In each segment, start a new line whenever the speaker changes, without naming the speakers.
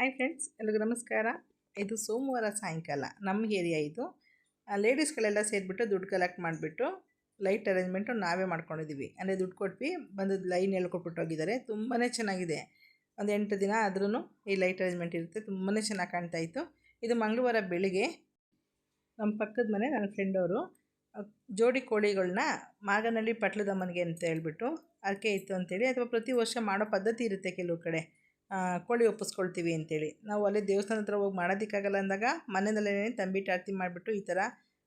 Hi friends ಎಲ್ರಿಗೂ ನಮಸ್ಕಾರ. ಇದು ಸೋಮವಾರ ಸಾಯಂಕಾಲ, ನಮ್ಮ ಏರಿಯಾ ಇದು. ಲೇಡೀಸ್ಗಳೆಲ್ಲ ಸೇರಿಬಿಟ್ಟು ದುಡ್ಡು ಕಲೆಕ್ಟ್ ಮಾಡಿಬಿಟ್ಟು ಲೈಟ್ ಅರೇಂಜ್ಮೆಂಟು ನಾವೇ ಮಾಡ್ಕೊಂಡಿದ್ದೀವಿ ಅಂದರೆ ದುಡ್ಡು ಕೊಟ್ವಿ ಬಂದು ಲೈನ್ ಹೇಳ್ಕೊಟ್ಬಿಟ್ಟು ಹೋಗಿದ್ದಾರೆ. ತುಂಬಾ ಚೆನ್ನಾಗಿದೆ. ಒಂದು ಎಂಟು ದಿನ ಆದ್ರೂ ಈ ಲೈಟ್ ಅರೇಂಜ್ಮೆಂಟ್ ಇರುತ್ತೆ. ತುಂಬಾ ಚೆನ್ನಾಗಿ ಕಾಣ್ತಾ ಇತ್ತು. ಇದು ಮಂಗಳವಾರ ಬೆಳಿಗ್ಗೆ ನಮ್ಮ ಪಕ್ಕದ ಮನೆ, ನನ್ನ ಫ್ರೆಂಡ್ ಅವರು. ಜೋಡಿ ಕೋಳಿಗಳನ್ನ ಮಾಗನಹಳ್ಳಿ ಪಟ್ಲದಮ್ಮನಿಗೆ ಅಂತ ಹೇಳ್ಬಿಟ್ಟು, ಅರ್ಕೆ ಇತ್ತು ಅಂತೇಳಿ. ಅಥವಾ ಪ್ರತಿ ವರ್ಷ ಮಾಡೋ ಪದ್ಧತಿ ಇರುತ್ತೆ ಕೆಲವು ಕಡೆ. ಕೋಳಿ ಒಪ್ಪಿಸ್ಕೊಳ್ತೀವಿ ಅಂತೇಳಿ. ನಾವು ಅಲ್ಲಿ ದೇವಸ್ಥಾನ ಹತ್ರ ಹೋಗಿ ಮಾಡೋದಕ್ಕಾಗಲ್ಲ ಅಂದಾಗ ಮನೆಯಲ್ಲೇ ತಂಬಿಟ್ಟು ಆರತಿ ಮಾಡಿಬಿಟ್ಟು ಈ ಥರ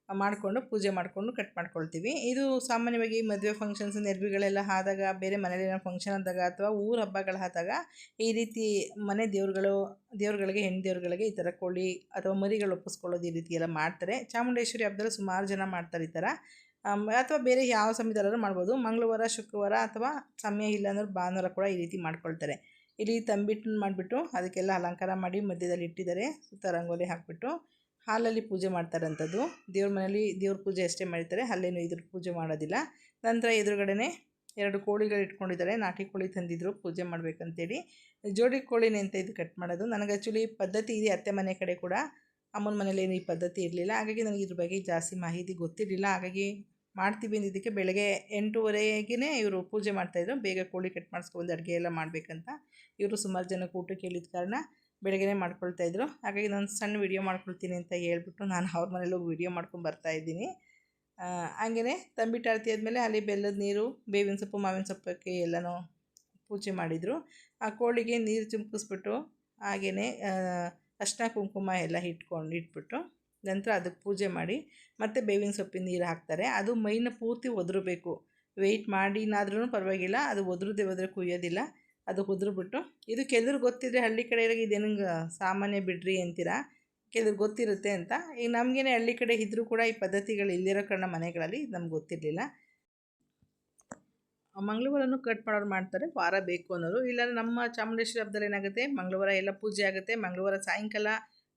ಮಾಡಿಕೊಂಡು ಪೂಜೆ ಮಾಡಿಕೊಂಡು ಕಟ್ ಮಾಡ್ಕೊಳ್ತೀವಿ. ಇದು ಸಾಮಾನ್ಯವಾಗಿ ಮದುವೆ ಫಂಕ್ಷನ್ಸ್ ನೆರವಿಗಳೆಲ್ಲ ಆದಾಗ, ಬೇರೆ ಏನೋ ಫಂಕ್ಷನ್ ಆದಾಗ ಅಥವಾ ಊರ ಹಬ್ಬಗಳಾದಾಗ ಈ ರೀತಿ ಮನೆ ದೇವ್ರುಗಳು, ದೇವ್ರುಗಳಿಗೆ, ಹೆಣ್ಣು ದೇವ್ರುಗಳಿಗೆ ಈ ಥರ ಕೋಳಿ ಅಥವಾ ಮರಿಗಳು ಒಪ್ಪಿಸ್ಕೊಳ್ಳೋದು ಈ ರೀತಿ ಎಲ್ಲ ಮಾಡ್ತಾರೆ. ಚಾಮುಂಡೇಶ್ವರಿ ಹಬ್ಬದಲ್ಲಿ ಸುಮಾರು ಜನ ಮಾಡ್ತಾರೆ ಈ ಥರ. ಅಥವಾ ಬೇರೆ ಯಾವ ಸಮಯದಲ್ಲಾದ್ರೂ ಮಾಡ್ಬೋದು. ಮಂಗಳವಾರ, ಶುಕ್ರವಾರ ಅಥವಾ ಸಮಯ ಇಲ್ಲ ಅಂದ್ರೆ ಭಾನುವಾರ ಕೂಡ ಈ ರೀತಿ ಮಾಡ್ಕೊಳ್ತಾರೆ. ಇಲ್ಲಿ ತಂಬಿಟ್ಟನ್ನು ಮಾಡಿಬಿಟ್ಟು ಅದಕ್ಕೆಲ್ಲ ಅಲಂಕಾರ ಮಾಡಿ ಮಧ್ಯದಲ್ಲಿ ಇಟ್ಟಿದ್ದಾರೆ. ಸುತ್ತ ರಂಗೋಲಿ ಹಾಕಿಬಿಟ್ಟು ಹಾಲಲ್ಲಿ ಪೂಜೆ ಮಾಡ್ತಾರಂಥದ್ದು. ದೇವ್ರ ಮನೇಲಿ ದೇವ್ರ ಪೂಜೆ ಅಷ್ಟೇ ಮಾಡ್ತಾರೆ ಅಲ್ಲೇನು ಇದ್ರ ಪೂಜೆ ಮಾಡೋದಿಲ್ಲ. ನಂತರ ಎದುರುಗಡೆನೆ ಎರಡು ಕೋಳಿಗಳು ಇಟ್ಕೊಂಡಿದ್ದಾರೆ. ನಾಟಿ ಕೋಳಿ ತಂದಿದ್ರು. ಪೂಜೆ ಮಾಡಬೇಕಂತೇಳಿ. ಜೋಡಿ ಕೋಳಿನೇ ಅಂತ ಇದು ಕಟ್ ಮಾಡೋದು? ನನಗೆ ಆ್ಯಕ್ಚುಲಿ ಪದ್ಧತಿ ಇದೆ. ಅತ್ತೆ ಮನೆ ಕಡೆ ಕೂಡ ಅಮ್ಮನ ಮನೇಲಿ ಏನು ಈ ಪದ್ಧತಿ ಇರಲಿಲ್ಲ. ಹಾಗಾಗಿ ನನಗೆ ಇದ್ರ ಬಗ್ಗೆ ಜಾಸ್ತಿ ಮಾಹಿತಿ ಗೊತ್ತಿರಲಿಲ್ಲ. ಹಾಗಾಗಿ ಮಾಡ್ತೀವಿ ಅಂದಿದ್ದಕ್ಕೆ ಬೆಳಗ್ಗೆ ಎಂಟೂವರೆಗೇ ಇವರು ಪೂಜೆ ಮಾಡ್ತಾಯಿದ್ರು ಬೇಗ ಕೋಳಿ ಕಟ್ ಮಾಡಿಸ್ಕೊಂಡು ಅಡುಗೆ ಎಲ್ಲ ಮಾಡಬೇಕಂತ ಇವರು ಸುಮಾರು ಜನಕ್ಕೆ ಊಟಕ್ಕೆ ಕೇಳಿದ ಕಾರಣ ಬೆಳಗ್ಗೆನೇ ಮಾಡ್ಕೊಳ್ತಾಯಿದ್ರು ಹಾಗಾಗಿ ನಾನು ಸಣ್ಣ ವೀಡಿಯೋ ಮಾಡ್ಕೊಳ್ತೀನಿ ಅಂತ ಹೇಳ್ಬಿಟ್ಟು ನಾನು ಅವ್ರ ಮನೇಲಿ ಹೋಗಿ ವೀಡಿಯೋ ಮಾಡ್ಕೊಂಡು ಬರ್ತಾ ಇದ್ದೀನಿ. ಹಾಗೆಯೇ ತಂಬಿಟ್ಟು ಆರತಿ ಆದಮೇಲೆ ಅಲ್ಲಿ ಬೆಲ್ಲದ ನೀರು, ಬೇವಿನ ಸೊಪ್ಪು, ಮಾವಿನ ಸೊಪ್ಪಕ್ಕೆ ಎಲ್ಲನೂ ಪೂಜೆ ಮಾಡಿದರು. ಆ ಕೋಳಿಗೆ ನೀರು ಚಿಮ್ಕಿಸ್ಬಿಟ್ಟು ಹಾಗೆಯೇ ಅರ್ಶಿನ ಕುಂಕುಮ ಎಲ್ಲ ಇಟ್ಕೊಂಡು ಇಟ್ಬಿಟ್ಟು ನಂತರ ಅದಕ್ಕೆ ಪೂಜೆ ಮಾಡಿ ಮತ್ತೆ ಬೇವಿನ ಸೊಪ್ಪಿನ ನೀರು ಹಾಕ್ತಾರೆ. ಅದು ಮೈನ ಪೂರ್ತಿ ಒದರಬೇಕು. ವೆಯ್ಟ್ ಮಾಡಿನಾದ್ರೂ ಪರವಾಗಿಲ್ಲ. ಅದು ಒದರದೆ ಒದ್ರೆ ಕುಯ್ಯೋದಿಲ್ಲ. ಅದು ಉದ್ರುಬಿಟ್ಟು ಇದು ಕೆಲವ್ರು ಗೊತ್ತಿದ್ರೆ ಹಳ್ಳಿ ಕಡೆ ಇದೇನಂಗೆ ಸಾಮಾನ್ಯ ಬಿಡ್ರಿ ಅಂತೀರಾ? ಕೆಲವ್ರು ಗೊತ್ತಿರುತ್ತೆ ಅಂತ. ಈಗ ನಮಗೇನೆ ಹಳ್ಳಿ ಕಡೆ ಇದ್ದರೂ ಕೂಡ ಈ ಪದ್ಧತಿಗಳು ಇಲ್ಲಿರೋ ಕಾರಣ ಮನೆಗಳಲ್ಲಿ ನಮ್ಗೆ ಗೊತ್ತಿರಲಿಲ್ಲ. ಮಂಗಳವಾರನೂ ಕಟ್ ಮಾಡೋರು ಮಾಡ್ತಾರೆ. ವಾರ ಬೇಕು ಅನ್ನೋರು. ಇಲ್ಲಾಂದ್ರೆ ನಮ್ಮ ಚಾಮುಂಡೇಶ್ವರಿ ಹಬ್ಬದಲ್ಲಿ ಏನಾಗುತ್ತೆ? ಮಂಗಳವಾರ ಎಲ್ಲ ಪೂಜೆ ಆಗುತ್ತೆ. ಮಂಗಳವಾರ ಸಾಯಂಕಾಲ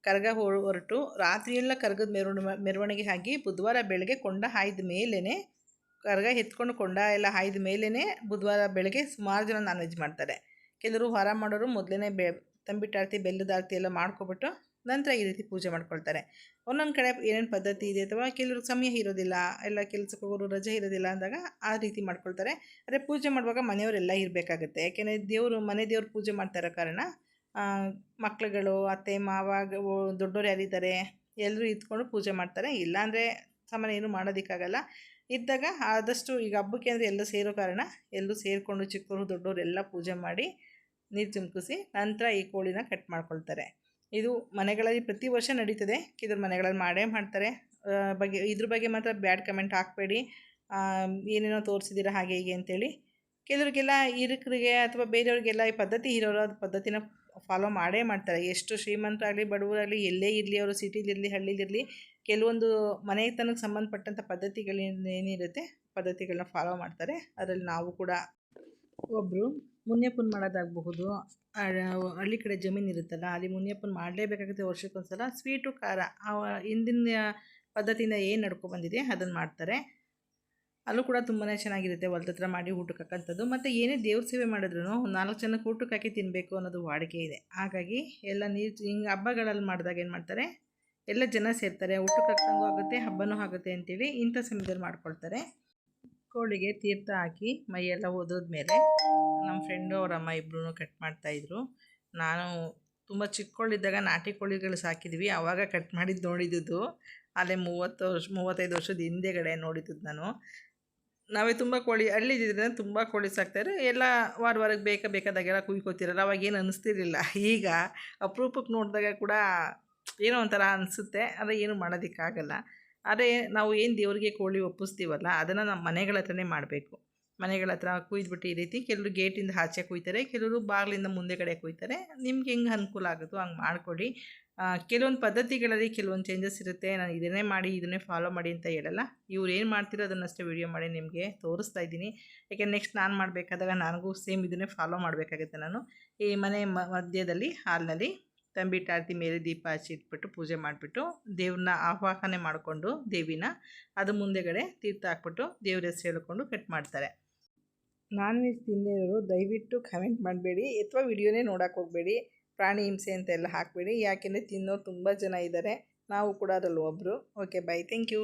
ಕರಗ ಹೊರಟು ರಾತ್ರಿಯೆಲ್ಲ ಕರಗದ ಮೆರವಣ ಮೆರವಣಿಗೆ ಆಗಿ ಬುಧವಾರ ಬೆಳಗ್ಗೆ ಕೊಂಡ ಹಾಯ್ದ ಮೇಲೇ ಕರಗ ಎತ್ಕೊಂಡು ಕೊಂಡ ಎಲ್ಲ ಹಾಯ್ದ ಮೇಲೇ ಬುಧವಾರ ಬೆಳಗ್ಗೆ ಸುಮಾರು ಜನ ನಾನ್ ವೆಜ್ ಮಾಡ್ತಾರೆ. ಕೆಲವರು ಹೊರ ಮಾಡೋರು ಮೊದಲೇ ಬೆ ತಂಬಿಟ್ಟು ಆರತಿ ಬೆಲ್ಲದ ಆರತಿ ಎಲ್ಲ ಮಾಡ್ಕೊಬಿಟ್ಟು ನಂತರ ಈ ರೀತಿ ಪೂಜೆ ಮಾಡ್ಕೊಳ್ತಾರೆ. ಒಂದೊಂದು ಕಡೆ ಏನೇನು ಪದ್ಧತಿ ಇದೆ ಅಥವಾ ಕೆಲವರು ಸಮಯ ಇರೋದಿಲ್ಲ, ಎಲ್ಲ ಕೆಲಸಕ್ಕೆ ಹೋಗೋರು ರಜೆ ಇರೋದಿಲ್ಲ ಅಂದಾಗ ಆ ರೀತಿ ಮಾಡ್ಕೊಳ್ತಾರೆ. ಆದರೆ ಪೂಜೆ ಮಾಡುವಾಗ ಮನೆಯವರೆಲ್ಲ ಇರಬೇಕಾಗುತ್ತೆ. ಯಾಕೆಂದರೆ ದೇವರು ಮನೆ ದೇವ್ರು ಪೂಜೆ ಮಾಡ್ತಾ ಇರೋ ಕಾರಣ ಮಕ್ಳುಗಳು, ಅತ್ತೆ, ಮಾವ ದೊಡ್ಡವರು ಯಾರಿದ್ದಾರೆ, ಎಲ್ಲರೂ ಇದ್ಕೊಂಡು ಪೂಜೆ ಮಾಡ್ತಾರೆ. ಇಲ್ಲಾಂದರೆ ಸಾಮಾನ್ಯ ಏನು ಮಾಡೋದಕ್ಕಾಗಲ್ಲ. ಇದ್ದಾಗ ಆದಷ್ಟು ಈಗ ಹಬ್ಬಕ್ಕೆ ಅಂದರೆ ಎಲ್ಲ ಸೇರೋ ಕಾರಣ ಎಲ್ಲರೂ ಸೇರಿಕೊಂಡು ಚಿಕ್ಕವರು, ದೊಡ್ಡವರು ಎಲ್ಲ ಪೂಜೆ ಮಾಡಿ ನೀರು ತುಂಬಿಸಿ ನಂತರ ಈ ಕೋಳಿನ ಕಟ್ ಮಾಡ್ಕೊಳ್ತಾರೆ. ಇದು ಮನೆಗಳಲ್ಲಿ ಪ್ರತಿ ವರ್ಷ ನಡೀತದೆ. ಇದ್ರ ಮನೆಗಳಲ್ಲಿ ಮಾಡೇ ಮಾಡ್ತಾರೆ. ಬಗ್ಗೆ, ಇದ್ರ ಬಗ್ಗೆ ಮಾತ್ರ ಬ್ಯಾಡ್ ಕಮೆಂಟ್ ಹಾಕಬೇಡಿ. ಏನೇನೋ ತೋರಿಸಿದ್ದೀರಾ ಹಾಗೆ ಹೀಗೆ ಅಂತೇಳಿ. ಕೆಲವರಿಗೆಲ್ಲ ಇರುಕರಿಗೆ ಅಥವಾ ಬೇರೆಯವ್ರಿಗೆಲ್ಲ ಈ ಪದ್ಧತಿ ಇರೋರು, ಅದು ಪದ್ಧತಿನ ಫಾಲೋ ಮಾಡೇ ಮಾಡ್ತಾರೆ. ಎಷ್ಟು ಶ್ರೀಮಂತರಾಗಲಿ, ಬಡವರಾಗಲಿ, ಎಲ್ಲೇ ಇರಲಿ ಅವರು, ಸಿಟಿಲಿರಲಿ, ಹಳ್ಳಿಲಿರಲಿ, ಕೆಲವೊಂದು ಮನೆತನಕ್ಕೆ ಸಂಬಂಧಪಟ್ಟಂಥ ಪದ್ಧತಿಗಳಿಂದ ಏನಿರುತ್ತೆ ಪದ್ಧತಿಗಳನ್ನ ಫಾಲೋ ಮಾಡ್ತಾರೆ. ಅದರಲ್ಲಿ ನಾವು ಕೂಡ ಒಬ್ಬರು ಮುನ್ಯಪ್ಪನ್ ಮಾಡೋದಾಗಬಹುದು. ಹಳ್ಳಿ ಕಡೆ ಜಮೀನು ಇರುತ್ತಲ್ಲ, ಅಲ್ಲಿ ಮುನ್ಯಪ್ಪನ ಮಾಡಲೇಬೇಕಾಗುತ್ತೆ ವರ್ಷಕ್ಕೊಂದ್ಸಲ. ಸ್ವೀಟು, ಖಾರ ಹಿಂದಿನ ಪದ್ಧತಿಯಿಂದ ಏನು ನಡ್ಕೊ ಬಂದಿದೆ ಅದನ್ನು ಮಾಡ್ತಾರೆ. ಅಲ್ಲೂ ಕೂಡ ತುಂಬಾ ಚೆನ್ನಾಗಿರುತ್ತೆ ಹೊಲ್ದ ಹತ್ರ ಮಾಡಿ ಊಟಕ್ಕೆ ಹಾಕೋಂಥದ್ದು ಮತ್ತು ಏನೇ ದೇವ್ರ ಸೇವೆ ಮಾಡಿದ್ರು ನಾಲ್ಕು ಜನಕ್ಕೆ ಊಟಕ್ಕೆ ಹಾಕಿ ತಿನ್ನಬೇಕು ಅನ್ನೋದು ವಾಡಿಕೆ ಇದೆ. ಹಾಗಾಗಿ ಎಲ್ಲ ನೀರು ಹಿಂಗೆ ಹಬ್ಬಗಳಲ್ಲಿ ಮಾಡಿದಾಗ ಏನು ಮಾಡ್ತಾರೆ? ಎಲ್ಲ ಜನ ಸೇರ್ತಾರೆ. ಊಟಕ್ಕೆ ಹಾಕ್ದಂಗೂ ಆಗುತ್ತೆ, ಹಬ್ಬನೂ ಆಗುತ್ತೆ ಅಂತೇಳಿ ಇಂಥ ಸಮಯದಲ್ಲಿ ಮಾಡ್ಕೊಳ್ತಾರೆ. ಕೋಳಿಗೆ ತೀರ್ಥ ಹಾಕಿ ಮೈಯೆಲ್ಲ ಮೇಲೆ ನಮ್ಮ ಫ್ರೆಂಡು ಅವ್ರ ಅಮ್ಮ ಇಬ್ಬರೂ ಕಟ್ ಮಾಡ್ತಾಯಿದ್ರು ನಾನು ತುಂಬ ಚಿಕ್ಕೋಳಿದ್ದಾಗ ನಾಟಿ ಕೋಳಿಗಳು ಸಾಕಿದ್ವಿ. ಆವಾಗ ಕಟ್ ಮಾಡಿದ್ದು ನೋಡಿದ್ದು ಅಲ್ಲೇ ಮೂವತ್ತು ವರ್ಷ, ಮೂವತ್ತೈದು ವರ್ಷದ ಹಿಂದೆಗಡೆ ನೋಡಿದ್ದು ನಾನು. ನಾವೇ ತುಂಬ ಕೋಳಿ ಹಳ್ಳಿದ್ರೆ ತುಂಬ ಕೋಳಿ ಸಾಕ್ತಾರೆ. ಎಲ್ಲ ವಾರ ವಾರಕ್ಕೆ ಬೇಕ ಬೇಕಾದಾಗೆಲ್ಲ ಕುಯ್ಕೋತಿರಲ್ಲ, ಅವಾಗ ಏನು ಅನ್ನಿಸ್ತಿರ್ಲಿಲ್ಲ ಈಗ ಅಪರೂಪಕ್ಕೆ ನೋಡಿದಾಗ ಕೂಡ ಏನೋ ಒಂಥರ ಅನಿಸುತ್ತೆ, ಆದರೆ ಏನು ಮಾಡೋದಕ್ಕಾಗಲ್ಲ. ಆದರೆ ನಾವು ಏನು ದೇವರಿಗೆ ಕೋಳಿ ಒಪ್ಪಿಸ್ತೀವಲ್ಲ, ಅದನ್ನು ನಮ್ಮ ಮನೆಗಳ ಹತ್ರನೇ ಮಾಡಬೇಕು. ಮನೆಗಳ ಹತ್ರ ಕುಯ್ದುಬಿಟ್ಟು ಈ ರೀತಿ ಕೆಲವರು ಗೇಟಿಂದ ಆಚೆ ಕುಯ್ತಾರೆ, ಕೆಲವರು ಬಾಗಿಲಿಂದ ಮುಂದೆ ಕಡೆ ಕುಯ್ತಾರೆ. ನಿಮ್ಗೆ ಹೆಂಗೆ ಅನುಕೂಲ ಆಗುತ್ತೋ ಹಂಗೆ ಮಾಡಿಕೊಡಿ ಕೆಲವೊಂದು ಪದ್ಧತಿಗಳಲ್ಲಿ ಕೆಲವೊಂದು ಚೇಂಜಸ್ ಇರುತ್ತೆ. ನಾನು ಇದನ್ನೇ ಮಾಡಿ, ಇದನ್ನೇ ಫಾಲೋ ಮಾಡಿ ಅಂತ ಹೇಳಲ್ಲ. ಇವ್ರು ಏನು ಮಾಡ್ತೀರೋ ಅದನ್ನಷ್ಟೇ ವಿಡಿಯೋ ಮಾಡಿ ನಿಮಗೆ ತೋರಿಸ್ತಾ ಇದ್ದೀನಿ. ಯಾಕೆ ನೆಕ್ಸ್ಟ್ ನಾನು ಮಾಡಬೇಕಾದಾಗ ನನಗೂ ಸೇಮ್ ಇದನ್ನೇ ಫಾಲೋ ಮಾಡಬೇಕಾಗುತ್ತೆ ನಾನು. ಈ ಮನೆ ಮಧ್ಯದಲ್ಲಿ ಹಾಲ್ನಲ್ಲಿ ತಂಬಿಟ್ಟು ಆರತಿ ಮೇಲೆ ದೀಪ ಹಚ್ಚಿ ಇಟ್ಬಿಟ್ಟು ಪೂಜೆ ಮಾಡಿಬಿಟ್ಟು ದೇವ್ರನ್ನ ಆವಾಹನೆ ಮಾಡಿಕೊಂಡು ದೇವಿನ ಅದು ಮುಂದೆಗಡೆ ತೀರ್ಥ ಹಾಕ್ಬಿಟ್ಟು ದೇವ್ರ ಹೆಸರು ಹೇಳ್ಕೊಂಡು ಕಟ್ ಮಾಡ್ತಾರೆ. ನಾನ್ ವೆಜ್ ತಿಂದಿರೋರು ದಯವಿಟ್ಟು ಕಮೆಂಟ್ ಮಾಡಬೇಡಿ. ಅಥವಾ ವಿಡಿಯೋನೇ ನೋಡೋಕೆ ಹೋಗಬೇಡಿ. ಪ್ರಾಣಿ ಹಿಂಸೆ ಅಂತ ಎಲ್ಲ ಹಾಕಬೇಡಿ. ಯಾಕೆಂದರೆ ತಿನ್ನೋರು ತುಂಬ ಜನ ಇದ್ದಾರೆ ನಾವು ಕೂಡ ಅದರಲ್ಲಿ ಒಬ್ಬರು ಓಕೆ ಬಾಯ್ ಥ್ಯಾಂಕ್ ಯು